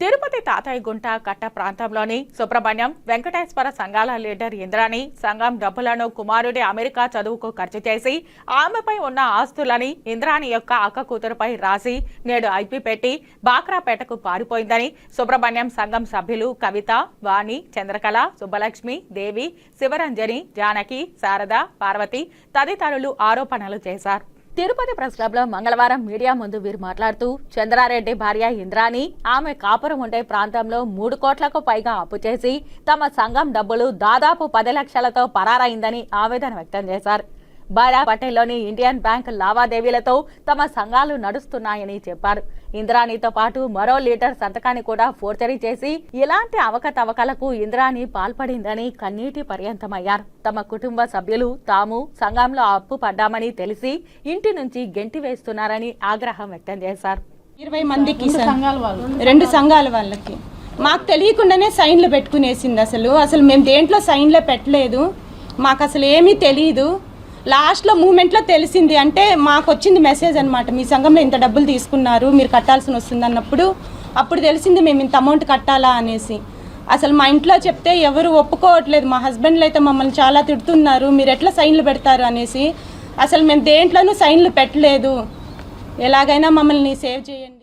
తిరుపతి తాతయ్య గుంట కట్ట ప్రాంతంలోని సుబ్రహ్మణ్యం వెంకటేశ్వర సంఘాల లీడర్ ఇంద్రాణి సంఘం డబ్బులను కుమారుడి అమెరికా చదువుకు ఖర్చు చేసి ఆమెపై ఉన్న ఆస్తులని ఇంద్రాణి యొక్క అక్క కూతురుపై రాసి నేడు ఐపి పెట్టి బాక్రాపేటకు పారిపోయిందని సుబ్రహ్మణ్యం సంఘం సభ్యులు కవిత వాణి చంద్రకళ సుబ్బలక్ష్మి దేవి శివరంజని జానకి శారద పార్వతి తదితరులు ఆరోపణలు చేశారు. తిరుపతి ప్రెస్ క్లబ్లో మంగళవారం మీడియా ముందు వీరు మాట్లాడుతూ చంద్రారెడ్డి భార్య ఇంద్రాని ఆమె కాపురం ఉండే ప్రాంతంలో మూడు కోట్లకు పైగా అప్పు చేసి తమ సంఘం డబ్బులు దాదాపు పది లక్షలతో పరారైందని ఆవేదన వ్యక్తం చేశారు. బారా పటేల్లోని ఇండియన్ బ్యాంక్ లావాదేవీలతో తమ సంఘాలు నడుస్తున్నాయని చెప్పారు. ఇంద్రాణితో పాటు మరో లీటర్ సంతకాన్ని కూడా ఫోర్జరీ చేసి ఇలాంటి అవకతవకలకు ఇంద్రాణి పాల్పడిందని కన్నీటి పర్యంతమయ్యారు. తమ కుటుంబ సభ్యులు తాము సంఘంలో అప్పు పడ్డామని తెలిసి ఇంటి నుంచి గెంటి వేస్తున్నారని ఆగ్రహం వ్యక్తం చేశారు. ఇరవై మందికి రెండు సంఘాల వాళ్ళకి. మాకు తెలియకుండానే సైన్లు పెట్టుకునేసింది అసలు. అసలు మేము దేంట్లో సైన్లు పెట్టలేదు. మాకు అసలు ఏమీ తెలియదు లాస్ట్లో మూమెంట్లో తెలిసింది అంటే మాకు వచ్చింది మెసేజ్ అనమాట మీ సంఘంలో ఇంత డబ్బులు తీసుకున్నారు మీరు కట్టాల్సి వస్తుంది అన్నప్పుడు అప్పుడు తెలిసింది మేము ఇంత అమౌంట్ కట్టాలా అనేసి. అసలు మా ఇంట్లో చెప్తే ఎవరు ఒప్పుకోవట్లేదు మా హస్బెండ్లు అయితే మమ్మల్ని చాలా తిడుతున్నారు మీరు ఎట్లా సైన్లు పెడతారు? అనేసి. అసలు మేము దేంట్లోనూ సైన్లు పెట్టలేదు. ఎలాగైనా మమ్మల్ని సేవ్ చేయండి.